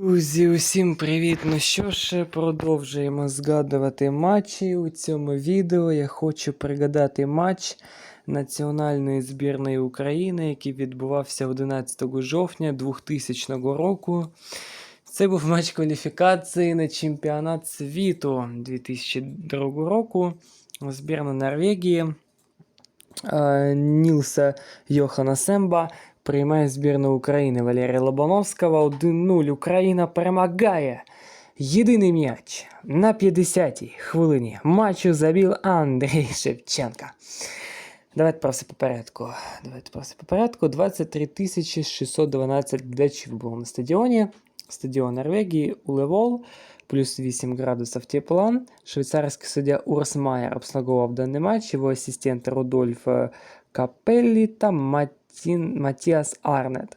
Друзі, усім привіт! Ну що ж, продовжуємо згадувати матчі. У цьому відео я хочу пригадати матч національної збірної України, який відбувався 11 жовтня 2000 року. Це був матч кваліфікації на чемпіонат світу 2002 року. Збірна Норвегії е, Нілса Йохана Семба приймає збірну України Валерія Лобановського 1-0. Україна перемагає. Єдиний м'яч на 50-й хвилині матчу забив Андрій Шевченко. Давайте просто по порядку. Давайте просто по порядку. 23 612 глядачів було на стадіоні. Стадіон Норвегії Улевол. Плюс 8 градусів тепла. Швейцарський суддя Урс Майер обслуговував даний матч. Його асистент Рудольф е, Капеллі та Матін, Матіас Арнет.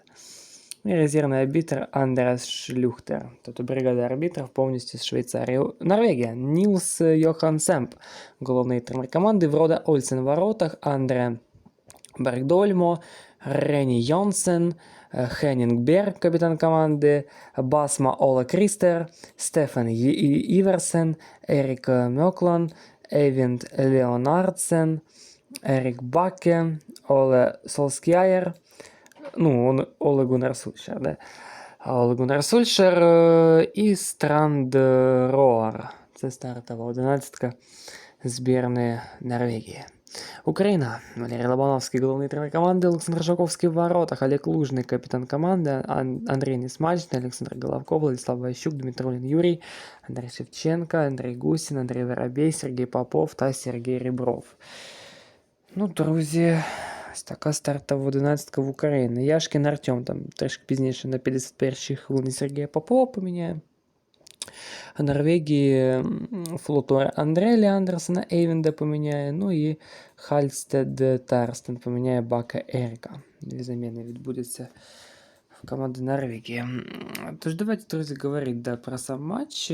І резервний арбітр Андреас Шлюхтер. Тобто бригада арбітрів повністю з Швейцарії. Норвегія. Нілс Йохан Семп, головний тренер команди. Врода Ольсен в воротах. Андре Бергдольмо. Рені Йонсен. Хеннінг Берг, капітан команди. Басма Ола Крістер. Стефан Іверсен. Ерік Мьоклан. Евінт Леонардсен. Ерік Баке. Оле Солскяєр. Ну, он, Оле Гуннар Сульшер, да. А Оле Гуннар Сульшер е, і Странд Роар. Це стартова одинадцятка збірної Норвегії. Україна. Валерій Лобановський, головний тренер команди, Олександр Жаковський в воротах, Олег Лужний, капітан команди, Ан- Андрій Несмачний, Олександр Головко, Владислав Ващук, Дмитро Лін Юрій, Андрій Шевченко, Андрій Гусін, Андрій Воробей, Сергій Попов та Сергій Рібров. Ну, друзі, ось така стартова одинадцятка в Україні. Яшкін Артем там трішки пізніше на 51-й хвилині Сергія Попова поміняє. А Норвегії м, флотор Андрелі Андерсена Ейвенда поміняє. Ну і Хальстед Тарстен поміняє Бака Еріка. Дві заміни відбудеться в команді Норвегії. М, Тож давайте, друзі, говорити да, про сам матч.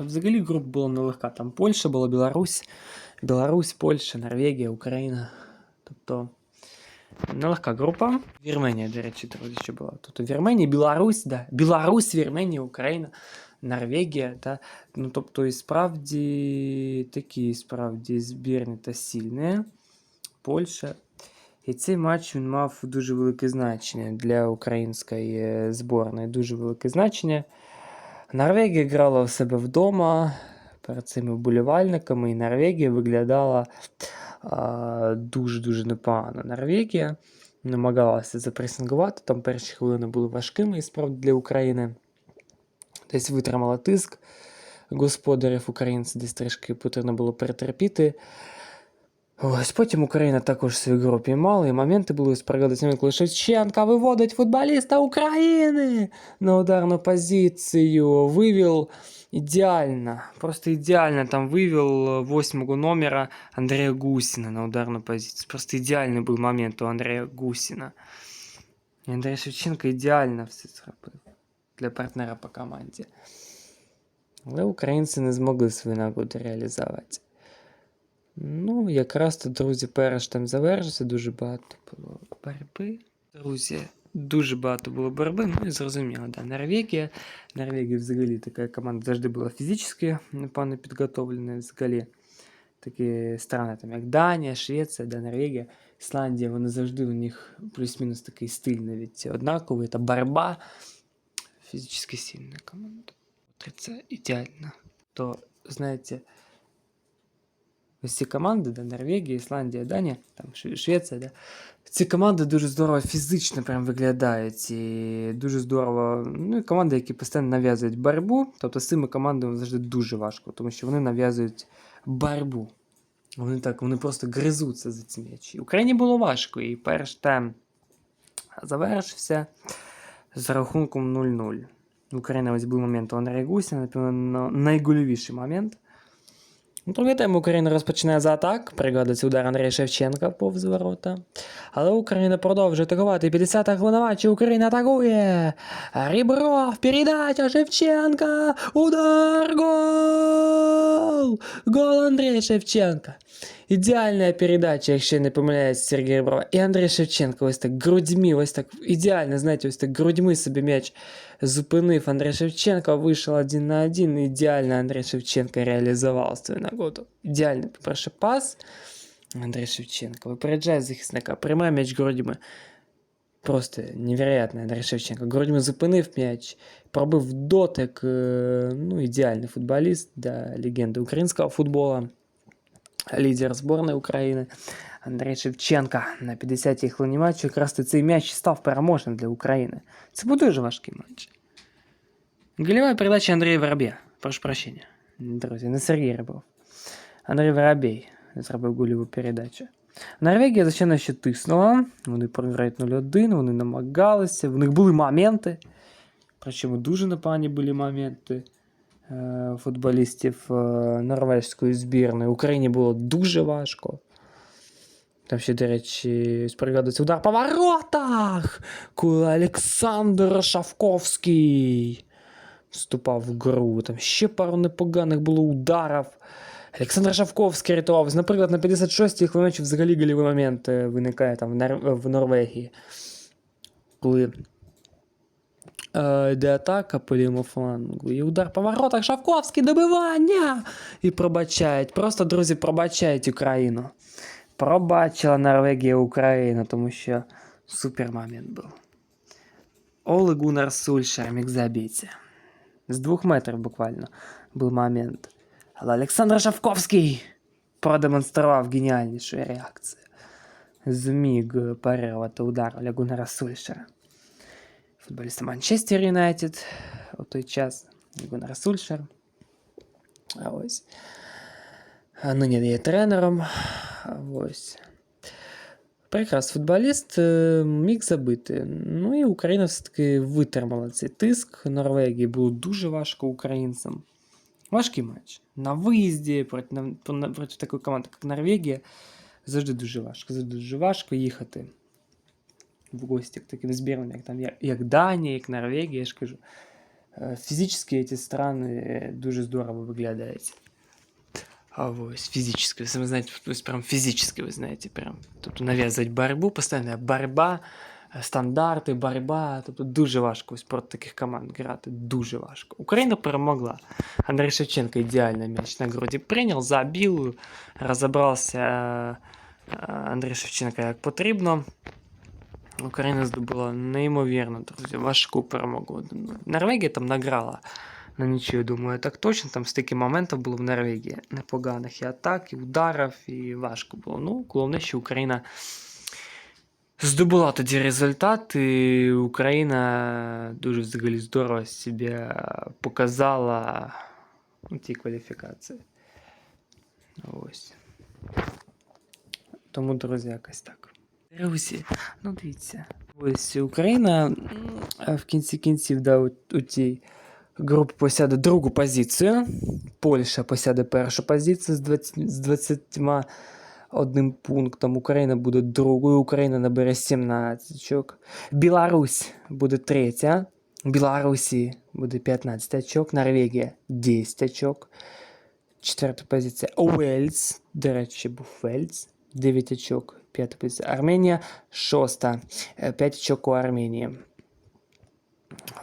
Взагалі група була нелегка. Там Польща була, Білорусь, Білорусь, Польща, Норвегія, Україна. Тобто нелегка група. Вірменія, до речі, друзі, ще була. Тобто Вірменія, Білорусь, да. Білорусь, Вірменія, Україна, Норвегія. Та, ну, тобто, і справді такі справді збірні та сильні. Польща. І цей матч він мав дуже велике значення для української збірної. Дуже велике значення. Норвегія грала у себе вдома перед цими вболівальниками, і Норвегія виглядала дуже-дуже непогано. Норвегія намагалася запресингувати, там перші хвилини були важкими і справді для України. Десь витримала тиск господарів українців, десь трішки потрібно було перетерпіти. Ось потім Україна також свою гру піймала, і моменти були спригадати, коли Шевченка виводить футболіста України на ударну позицію. Вивів ідеально, просто ідеально там вивів восьмого номера Андрея Гусіна на ударну позицію. Просто ідеальний був момент у Андрея Гусіна. І Андрій Шевченко ідеально все зробив для партнера по команді. Але українці не змогли свою нагоду реалізувати. Ну, якраз то, друзі, перший тайм завершився, дуже багато було боротьби. Друзі, дуже багато було боротьби, ну і зрозуміло, да. Норвегія. Норвегія взагалі така команда завжди була фізично непогано підготовлена. Взагалі такі страни, там, як Данія, Швеція, да, Норвегія, Ісландія, вони завжди у них плюс-мінус такий стиль навіть однаковий. Це боротьба. Фізично сильна команда. Це ідеально. То, знаєте, ці команди, да, Норвегія, Ісландія, Данія, там Швеція, да. Ці команди дуже здорово фізично прям виглядають. І дуже здорово. Ну і команди, які постійно нав'язують боротьбу. Тобто з цими командами завжди дуже важко, тому що вони нав'язують боротьбу. Вони так, вони просто гризуться за ці м'ячі. Україні було важко, і перший тайм завершився з рахунком 0-0. У України ось був момент Гусіна, напевно, найгольовіший момент. Ну, Другий тайм Україна розпочинає за атак. Пригадується удар Андрія Шевченка повз ворота. Але Україна продовжує атакувати. 50-та хвилина. Україна атакує. Рібров, передача Шевченка. Удар, гол! Гол Андрія Шевченка. Ідеальна передача, якщо не помиляюсь, Сергія Реброва. І Андрій Шевченко ось так грудьми, ось так ідеально, знаєте, ось так грудьми собі м'яч зупинив Андрій Шевченко, вийшов один на один. Ідеально Андрій Шевченко реалізував свою нагоду. Ідеальний, по-перше, пас. Андрій Шевченко випереджає захисника, приймає м'яч грудьми. Просто невероятно Андрій Шевченко. Грудьми зупинив м'яч, пробив дотик. е, Ну, ідеальний футболіст для легенди українського футболу. Лідер збірної України Андрій Шевченко на 50-й хвилині матчу. Якраз цей м'яч став переможним для України. Це був дуже важкий матч. Голєва передача Андрія Воробія. Прошу прощення. Друзі, не Сергій Рибов. Андрій Воробій зробив гольову передачу. Норвегія, звичайно, ще тиснула. Вони програють 0-1, вони намагалися, в них були моменти. Причому дуже непогані були моменти футболістів е, норвезької збірної. Україні було дуже важко. Там ще, до речі, спригадується удар по воротах, коли Олександр Шавковський вступав в гру. Там ще пару непоганих було ударів. Олександр Шавковський рятував. Наприклад, на 56-й хвилині взагалі гольовий момент е, виникає там в, Нор- в Норвегії. Коли е, йде атака по лівому флангу. І удар по воротах Шавковський добивання! І пробачають. Просто, друзі, пробачають Україну. Пробачила Норвегія Україну, тому що супер момент був. Оле Гунар Сульшер міг забити. З двох метрів буквально був момент. Але Олександр Шавковський продемонстрував геніальнішу реакцію. Зміг парирувати удар Гунара Сульшера. Футболіста Манчестер Юнайтед у той час Гунар Сульшер. А ось. А нині є тренером. А Ось. Прекрас футболіст е, міг забити. Ну і Україна все-таки витримала цей тиск. Норвегії було дуже важко українцям. Важкий матч. На виїзді проти, на- проти такої команди, як Норвегія, завжди дуже важко. Завжди дуже важко їхати В гості к таким збірним, як, там, як, Данія, як Норвегія, я ж кажу. Е, Фізично ці страни дуже здорово виглядають. А ось физически, вы знаете, то есть прям физически, вы знаете, прям. Тобто нав'язувати боротьбу, постійна боротьба, е, стандарти, боротьба. Тобто дуже важко ось проти таких команд грати. Дуже важко. Україна перемогла. Андрій Шевченко ідеально м'яч на груді прийняв, забив, розібрався е, е, Андрій Шевченко як потрібно. Україна здобула неймовірно, друзі, важку перемогу. Норвегія там награла на нічию, думаю, так точно. Там стільки моментів було в Норвегії. Непоганих і атак, і ударів, і важко було. Ну, головне, що Україна здобула тоді результат, і Україна дуже взагалі здорово себе показала у тій кваліфікації. Ось. Тому, друзі, якось так. Друзі, ну дивіться. Ось Україна в кінці кінців да, у, у тій групі посяде другу позицію. Польща посяде першу позицію з 20, з 21 пунктом. Україна буде другою. Україна набере 17 очок. Білорусь буде третя. Білорусі буде 15 очок. Норвегія 10 очок. Четверта позиція. Уельс. До речі, був Уельс. 9 очок. П'ята позиція. Арменія шоста. 5 очок у Арменії.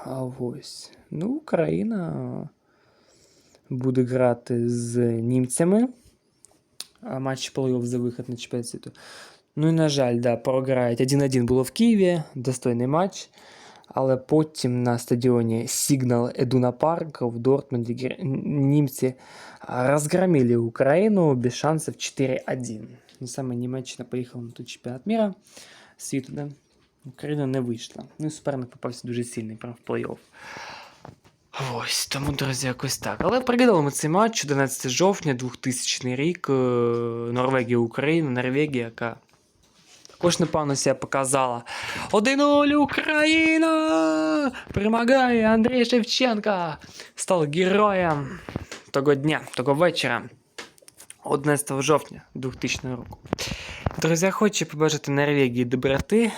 А ось. Ну, Україна буде грати з німцями. А матч плей-офф за вихід на чемпіонат світу. Ну і, на жаль, да, програють 1-1 було в Києві, достойний матч. Але потім на стадіоні Сигнал Едуна Парк в Дортмунді німці розгромили Україну без шансів 4-1. Ну, саме Німеччина поїхала на той чемпіонат міра світу, да? Україна не вийшла. Ну і суперник попався дуже сильний, прям в плей-офф. Ось, тому, друзі, якось так. Але пригадали цей матч 11 жовтня, 2000 рік. е, Норвегія, Україна, Норвегія, яка також непевно себе показала. 1-0 Україна! Перемагає Андрій Шевченко! Став героєм того дня, того вечора. 11 жовтня 2000 року. Друзі, хочу побажати Норвегії доброти.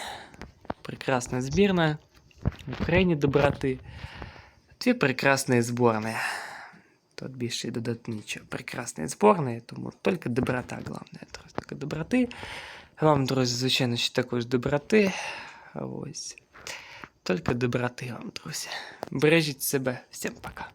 Прекрасна збірна. Україні доброти. Дві прекрасні зборні. Тут більше додати нічого. Прекрасні зборні, тому тільки доброта, головне. Тільки доброти. Вам, друзі, звичайно, ще також доброти. Ось. Тільки доброти вам, друзі. Бережіть себе. Всім пока.